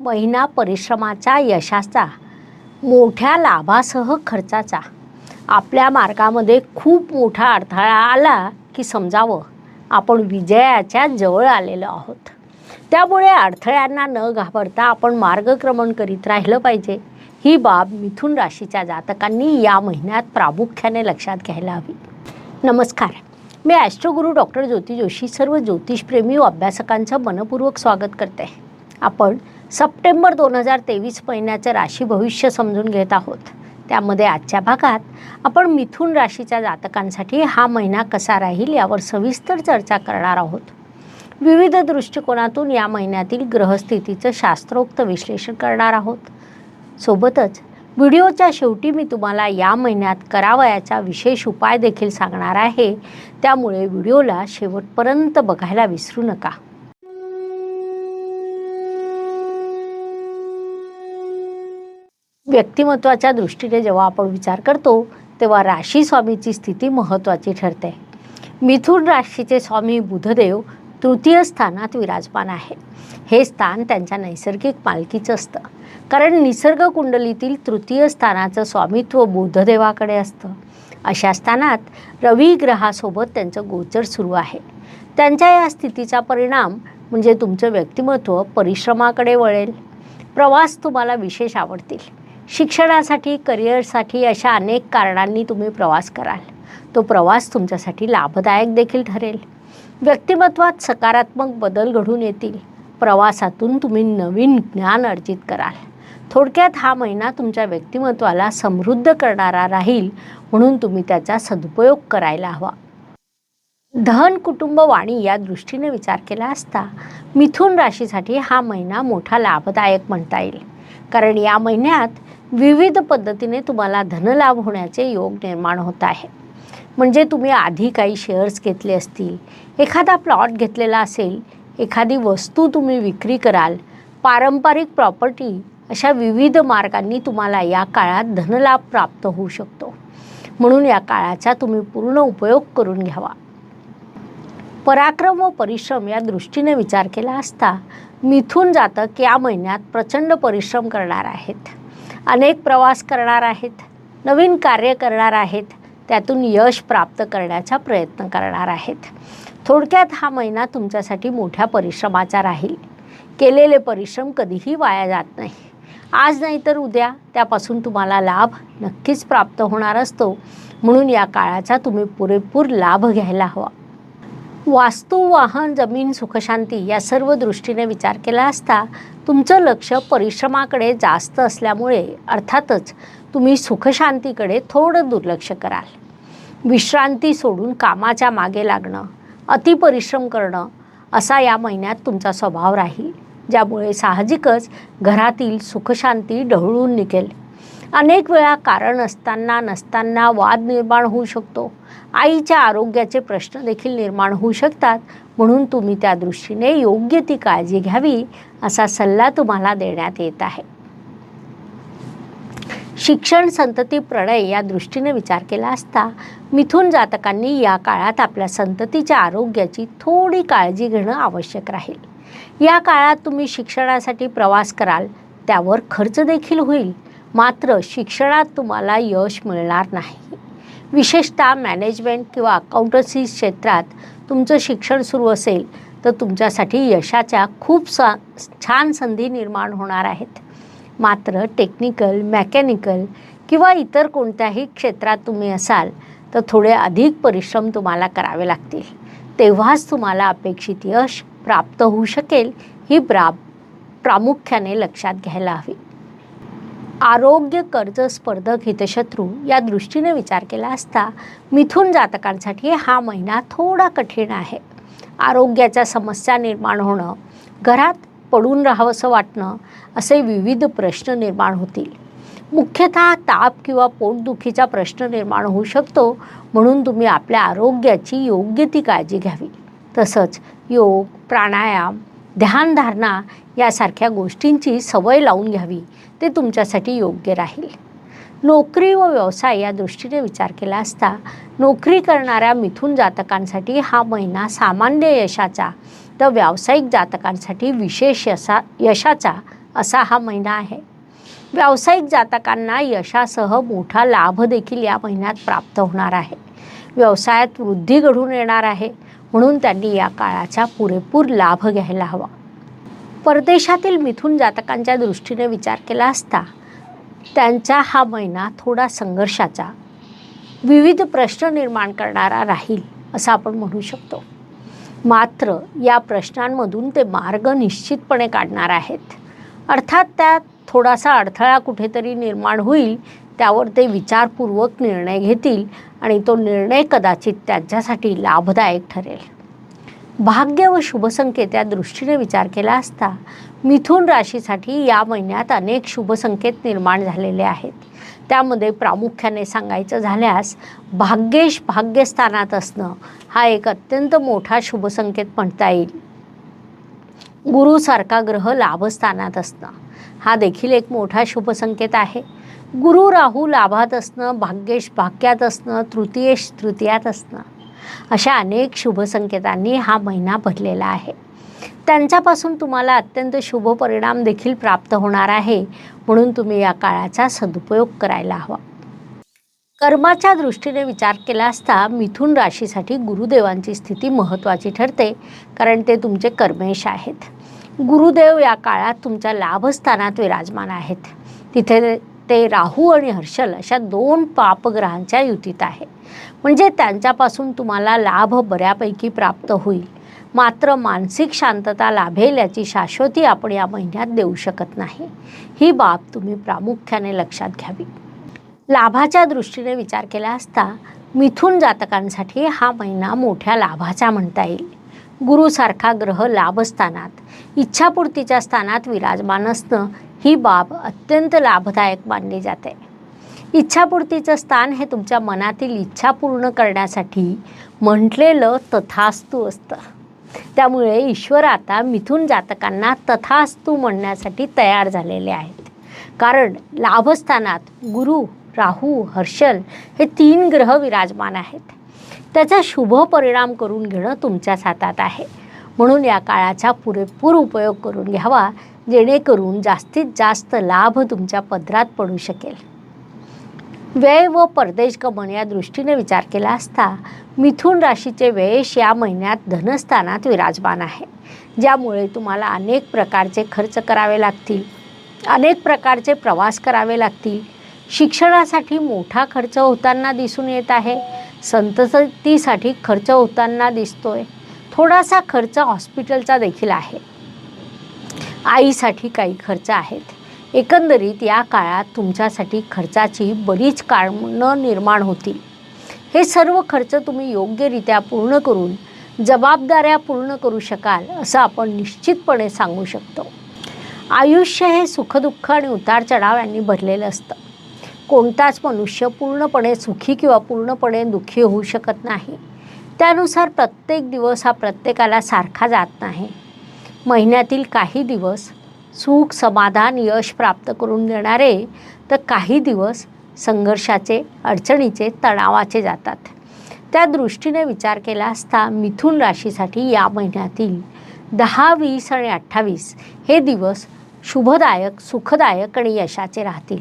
महिना परिश्रमाचा यशाचा मोठ्या लाभासह खर्चाचा. आपल्या मार्गामध्ये खूप मोठा अडथळा आला की समजावं आपण विजयाच्या जवळ आलेलो आहोत. त्यामुळे अडथळ्यांना न घाबरता आपण मार्गक्रमण करीत राहिलं पाहिजे. ही बाब मिथुन राशीच्या जातकांनी या महिन्यात प्रामुख्याने लक्षात घ्यायला हवी. नमस्कार. मी ॲस्ट्रोगुरू डॉक्टर ज्योती जोशी सर्व ज्योतिषप्रेमी व अभ्यासकांचं मनपूर्वक स्वागत करते. आपण सप्टेंबर दोन हजार तेवीस महिन्याचं राशी भविष्य समजून घेत आहोत. त्यामध्ये आजच्या भागात आपण मिथुन राशीच्या जातकांसाठी हा महिना कसा राहील यावर सविस्तर चर्चा करणार आहोत. विविध दृष्टिकोनातून या महिन्यातील ग्रहस्थितीचं शास्त्रोक्त विश्लेषण करणार आहोत. सोबतच व्हिडिओच्या शेवटी मी तुम्हाला या महिन्यात करावयाचा विशेष उपाय देखील सांगणार आहे. त्यामुळे व्हिडिओला शेवटपर्यंत बघायला विसरू नका. व्यक्तिमत्वाच्या दृष्टीने जेव्हा आपण विचार करतो तेव्हा राशी स्वामीची स्थिती महत्त्वाची ठरते. मिथुन राशीचे स्वामी बुधदेव तृतीय स्थानात विराजमान आहे. हे स्थान त्यांच्या नैसर्गिक मालकीचं असतं. कारण निसर्ग कुंडलीतील तृतीय स्थानाचं स्वामित्व बुधदेवाकडे असतं. अशा स्थानात रवी ग्रहासोबत त्यांचं गोचर सुरू आहे. त्यांच्या या स्थितीचा परिणाम म्हणजे तुमचं व्यक्तिमत्व परिश्रमाकडे वळेल. प्रवास तुम्हाला विशेष आवडतील. शिक्षणासाठी करिअरसाठी अशा अनेक कारणांनी तुम्ही प्रवास कराल. तो प्रवास तुमच्यासाठी लाभदायक देखील ठरेल. व्यक्तिमत्वात सकारात्मक बदल घडून येतील. प्रवासातून तुम्ही नवीन ज्ञान अर्जित कराल. थोडक्यात हा महिना तुमच्या व्यक्तिमत्वाला समृद्ध करणारा राहील म्हणून तुम्ही त्याचा सदुपयोग करायला हवा. धन कुटुंब वाणी या दृष्टीने विचार केला असता मिथुन राशीसाठी हा महिना मोठा लाभदायक म्हणता येईल. कारण या महिन्यात विविध पद्धतीने तुम्हाला धनलाभ होण्याचे योग निर्माण होत आहे. म्हणजे तुम्ही आधी काही शेअर्स घेतले असतील एखादा प्लॉट घेतलेला असेल एखादी वस्तू तुम्ही विक्री कराल पारंपरिक प्रॉपर्टी अशा विविध मार्गांनी तुम्हाला या काळात धनलाभ प्राप्त होऊ शकतो. म्हणून या काळाचा तुम्ही पूर्ण उपयोग करून घ्यावा. पराक्रम व परिश्रम या दृष्टीने विचार केला असता मिथून जातक या महिन्यात प्रचंड परिश्रम करणार आहेत. अनेक प्रवास करणार आहेत नवीन कार्य करणार आहेत त्यातून यश प्राप्त करण्याचा प्रयत्न करणार आहेत. थोडक्यात हा महिना तुमच्यासाठी मोठ्या परिश्रमाचा राहील. केलेले परिश्रम कधीही वाया जात नाही. आज नाही तर उद्या त्यापासून तुम्हाला लाभ नक्कीच प्राप्त होणार असतो. म्हणून या काळाचा तुम्ही पुरेपूर लाभ घ्यायला हवा. वास्तू वाहन जमीन सुखशांती या सर्व दृष्टीने विचार केला असता तुमचं लक्ष परिश्रमाकडे जास्त असल्यामुळे अर्थातच तुम्ही सुखशांतीकडे थोडं दुर्लक्ष कराल. विश्रांती सोडून कामाच्या मागे लागणं अतिपरिश्रम करणं असा या महिन्यात तुमचा स्वभाव राहील ज्यामुळे साहजिकच घरातील सुखशांती ढवळून निघेल. अनेक वेळा कारण असताना नसताना वाद निर्माण होऊ शकतो. आईच्या आरोग्याचे प्रश्न देखील निर्माण होऊ शकतात. म्हणून तुम्ही त्या दृष्टीने योग्य ती काळजी घ्यावी असा सल्ला तुम्हाला देण्यात येत आहे. शिक्षण संतती प्रणय या दृष्टीने विचार केला असता मिथुन जातकांनी या काळात आपल्या संततीच्या आरोग्याची थोडी काळजी घेणं आवश्यक राहील. या काळात तुम्ही शिक्षणासाठी प्रवास कराल त्यावर खर्च देखील होईल. मात्र शिक्षणात तुम्हाला यश मिळणार नाही. विशेषतः मॅनेजमेंट किंवा अकाउंटन्सी क्षेत्रात तुमचं शिक्षण सुरू असेल तर तुमच्यासाठी यशाच्या खूप सा छान संधी निर्माण होणार आहेत. मात्र टेक्निकल मेकॅनिकल किंवा इतर कोणत्याही क्षेत्रात तुम्ही असाल तर थोडे अधिक परिश्रम तुम्हाला करावे लागतील. तेव्हाच तुम्हाला अपेक्षित यश प्राप्त होऊ शकेल ही ब्रा प्रामुख्याने लक्षात घ्यायला हवी. आरोग्य कर्ज स्पर्धक हितशत्रू या दृष्टीने विचार केला असता मिथून जातकांसाठी हा महिना थोडा कठीण आहे. आरोग्याच्या समस्या निर्माण होणं घरात पडून राहावंसं वाटणं असे विविध प्रश्न निर्माण होतील. मुख्यतः ताप किंवा पोटदुखीचा प्रश्न निर्माण होऊ शकतो म्हणून तुम्ही आपल्या आरोग्याची योग्य ती काळजी घ्यावी. तसंच योग प्राणायाम ध्यानधारणा यासारख्या गोष्टींची सवय लावून घ्यावी. ते तुमच्यासाठी योग्य राहील. नोकरी व व्यवसाय या दृष्टीने विचार केला असता नोकरी करणाऱ्या मिथुन जातकांसाठी हा महिना सामान्य यशाचा तर व्यावसायिक जातकांसाठी विशेष यशा यशाचा असा हा महिना आहे. व्यावसायिक जातकांना यशासह मोठा लाभ देखील या महिन्यात प्राप्त होणार आहे. व्यवसायात वृद्धी घडून येणार आहे. म्हणून त्यांनी या काळाचा पुरेपूर लाभ घ्यायला हवा. परदेशातील मिथुन जातकांच्या दृष्टीने विचार केला असता त्यांचा हा महिना थोडा संघर्षाचा विविध प्रश्न निर्माण करणारा राहील असं आपण म्हणू शकतो. मात्र या प्रश्नांमधून ते मार्ग निश्चितपणे काढणार आहेत. अर्थात त्यात थोडासा अडथळा कुठेतरी निर्माण होईल त्यावर ते विचारपूर्वक निर्णय घेतील आणि तो निर्णय कदाचित त्यांच्यासाठी लाभदायक ठरेल. भाग्य व शुभसंकेत या दृष्टीने विचार केला असता मिथुन राशीसाठी या महिन्यात अनेक शुभसंकेत निर्माण झालेले आहेत. त्यामध्ये प्रामुख्याने सांगायचं झाल्यास भाग्येश भाग्यस्थानात असणं हा एक अत्यंत मोठा शुभसंकेत म्हणता येईल. गुरुसारखा ग्रह लाभस्थानात असणं हा देखील एक मोठा शुभसंकेत आहे. गुरु राहू लाभात असणं भाग्येश भाग्यात असणं तृतीयेश तृतीयात असणं अशा अनेक शुभसंकेतांनी हा महिना भरलेला आहे. त्यांच्यापासून तुम्हाला अत्यंत शुभ परिणाम देखील प्राप्त होणार आहे म्हणून तुम्ही या काळाचा सदुपयोग करायला हवा. कर्माच्या दृष्टीने विचार केला असता मिथुन राशीसाठी गुरुदेवांची स्थिती महत्त्वाची ठरते कारण ते तुमचे कर्मेश आहेत. गुरुदेव या काळात तुमच्या लाभस्थानात विराजमान आहेत. तिथे ते राहू आणि हर्षल अशा दोन पापग्रहांच्या युतीत आहे. म्हणजे त्यांच्यापासून तुम्हाला लाभ बऱ्यापैकी प्राप्त होईल. मात्र मानसिक शांतता लाभेल याची शाश्वती आपण या महिन्यात देऊ शकत नाही. ही बाब तुम्ही प्रामुख्याने लक्षात घ्यावी. लाभाच्या दृष्टीने विचार केला असता मिथुन जातकांसाठी हा महिना मोठ्या लाभाचा म्हणता येईल. गुरुसारखा ग्रह लाभस्थानात इच्छापूर्तीच्या स्थानात विराजमान असणं ही बाब अत्यंत लाभदायक मानली जाते. इच्छापूर्तीचं स्थान हे तुमच्या मनातील इच्छा पूर्ण करण्यासाठी म्हटलेलं तथास्तू असतं. त्यामुळे ईश्वर आता मिथुन जातकांना तथास्तू म्हणण्यासाठी तयार झालेले आहेत. कारण लाभस्थानात गुरु राहू हर्षल हे तीन ग्रह विराजमान आहेत. त्याचा शुभ परिणाम करून घेणं तुमच्याच हातात आहे. म्हणून या काळाचा पुरेपूर उपयोग करून घ्यावा जेणेकरून जास्तीत जास्त लाभ तुमच्या पदरात पडू शकेल. व्यय व परदेश गमन या दृष्टीने विचार केला असता मिथुन राशीचे व्ययश या महिन्यात धनस्थानात विराजमान आहे. ज्यामुळे तुम्हाला अनेक प्रकारचे खर्च करावे लागतील अनेक प्रकारचे प्रवास करावे लागतील. शिक्षणासाठी मोठा खर्च होताना दिसून येत आहे. संततीसाठी खर्च होताना दिसतोय. थोडासा खर्च हॉस्पिटलचा देखील आहे. आईसाठी काही खर्च आहेत. एकंदरीत या काळात तुमच्यासाठी खर्चाची बरीच कारणं निर्माण होतील. हे सर्व खर्च तुम्ही योग्यरित्या पूर्ण करून जबाबदाऱ्या पूर्ण करू शकाल असं आपण निश्चितपणे सांगू शकतो. आयुष्य हे सुखदुःख आणि उतार चढाव यांनी भरलेलं असतं. कोणताच मनुष्य पूर्णपणे सुखी किंवा पूर्णपणे दुःखी होऊ शकत नाही. त्यानुसार प्रत्येक दिवस हा प्रत्येकाला सारखा जात नाही. महिन्यातील काही दिवस सुख समाधान यश प्राप्त करून देणारे तर काही दिवस संघर्षाचे अडचणीचे तणावाचे जातात. त्या दृष्टीने विचार केला असता मिथुन राशीसाठी या महिन्यातील दहा वीस आणि अठ्ठावीस हे दिवस शुभदायक सुखदायक आणि यशाचे राहतील.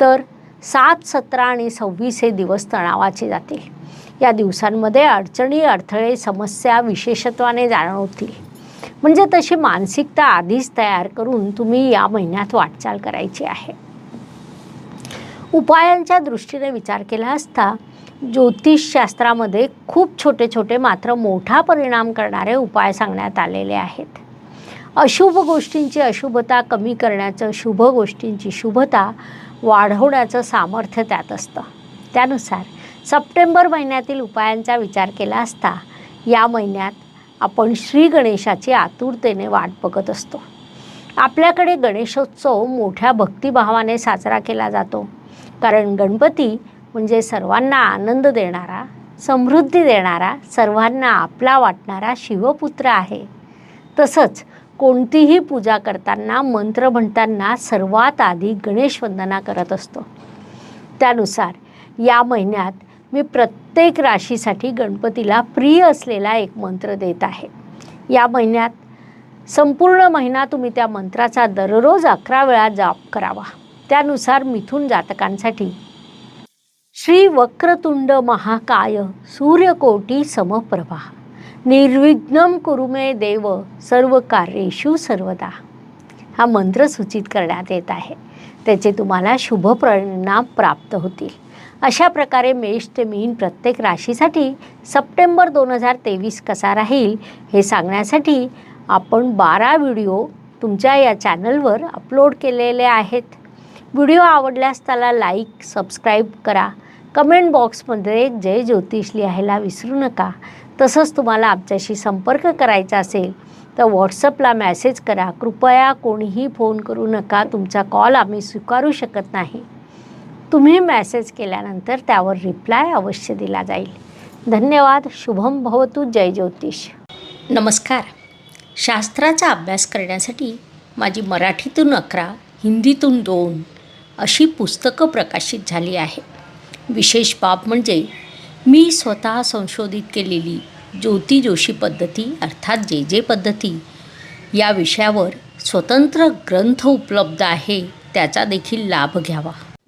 तर सात सतरा आणि सव्वीस हे दिवस तणावाचे जातील. या दिवसांमध्ये अडचणी अडथळे समस्या विशेषत्वाने जाणवतील. म्हणजे तशी मानसिकता आधीच तयार करून तुम्ही या महिन्यात वाटचाल करायची आहे. उपायांच्या दृष्टीने विचार केला असता ज्योतिषशास्त्रामध्ये खूप छोटे छोटे मात्र मोठा परिणाम करणारे उपाय सांगण्यात आलेले आहेत. अशुभ गोष्टींची अशुभता कमी करण्याचं शुभ गोष्टींची शुभता वाढवण्याचं सामर्थ्य त्यात असतं. त्यानुसार सप्टेंबर महिन्यातील उपायांचा विचार केला असता या महिन्यात आपण श्री गणेशाची आतुरतेने वाट बघत असतो. आपल्याकडे गणेशोत्सव मोठ्या भक्तिभावाने साजरा केला जातो. कारण गणपती म्हणजे सर्वांना आनंद देणारा समृद्धी देणारा सर्वांना आपला वाटणारा शिवपुत्र आहे. तसंच कोणतीही पूजा करताना मंत्र म्हणताना सर्वात आधी गणेश वंदना करत असतो. त्यानुसार या महिन्यात मी प्रत्येक राशीसाठी गणपतीला प्रिय असलेला एक मंत्र देत आहे. या महिन्यात संपूर्ण महिना तुम्ही त्या मंत्राचा दररोज अकरा वेळा जाप करावा. त्यानुसार मिथून जातकांसाठी श्री वक्रतुंड महाकाय सूर्यकोटी समप्रभा. निर्विघ्नम कुरुमे देव सर्व कार्येषु सर्वदा. हा मंत्र सूचित करण्यात येत आहे. त्याचे तुम्हाला शुभ परिणाम प्राप्त होतील. अशा प्रकारे मेष ते मीन प्रत्येक राशीसाठी सप्टेंबर दोन हजार तेवीस कसा राहील हे सांगण्यासाठी आपण बारा व्हिडिओ तुमच्या या चॅनलवर अपलोड केलेले आहेत. व्हिडिओ आवडल्यास त्याला लाईक सबस्क्राईब करा. कमेंट बॉक्समध्ये जय ज्योतिष लिहायला विसरू नका. तसंच तुम्हाला आमच्याशी संपर्क करायचा असेल तर व्हॉट्सअपला मॅसेज करा. कृपया कोणीही फोन करू नका. तुमचा कॉल आम्ही स्वीकारू शकत नाही. तुम्ही मॅसेज केल्यानंतर त्यावर रिप्लाय अवश्य दिला जाईल. धन्यवाद शुभम भवतु जय ज्योतिष. नमस्कार. शास्त्राचा अभ्यास करण्यासाठी माझी मराठीतून अकरा हिंदीतून दोन अशी पुस्तकं प्रकाशित झाली आहे विशेष बाब म्हणजे मी स्वतः संशोधित केलेली ज्योती जोशी पद्धती अर्थात जे जे पद्धती या विषयावर स्वतंत्र ग्रंथ उपलब्ध आहे त्याचा देखील लाभ घ्यावा.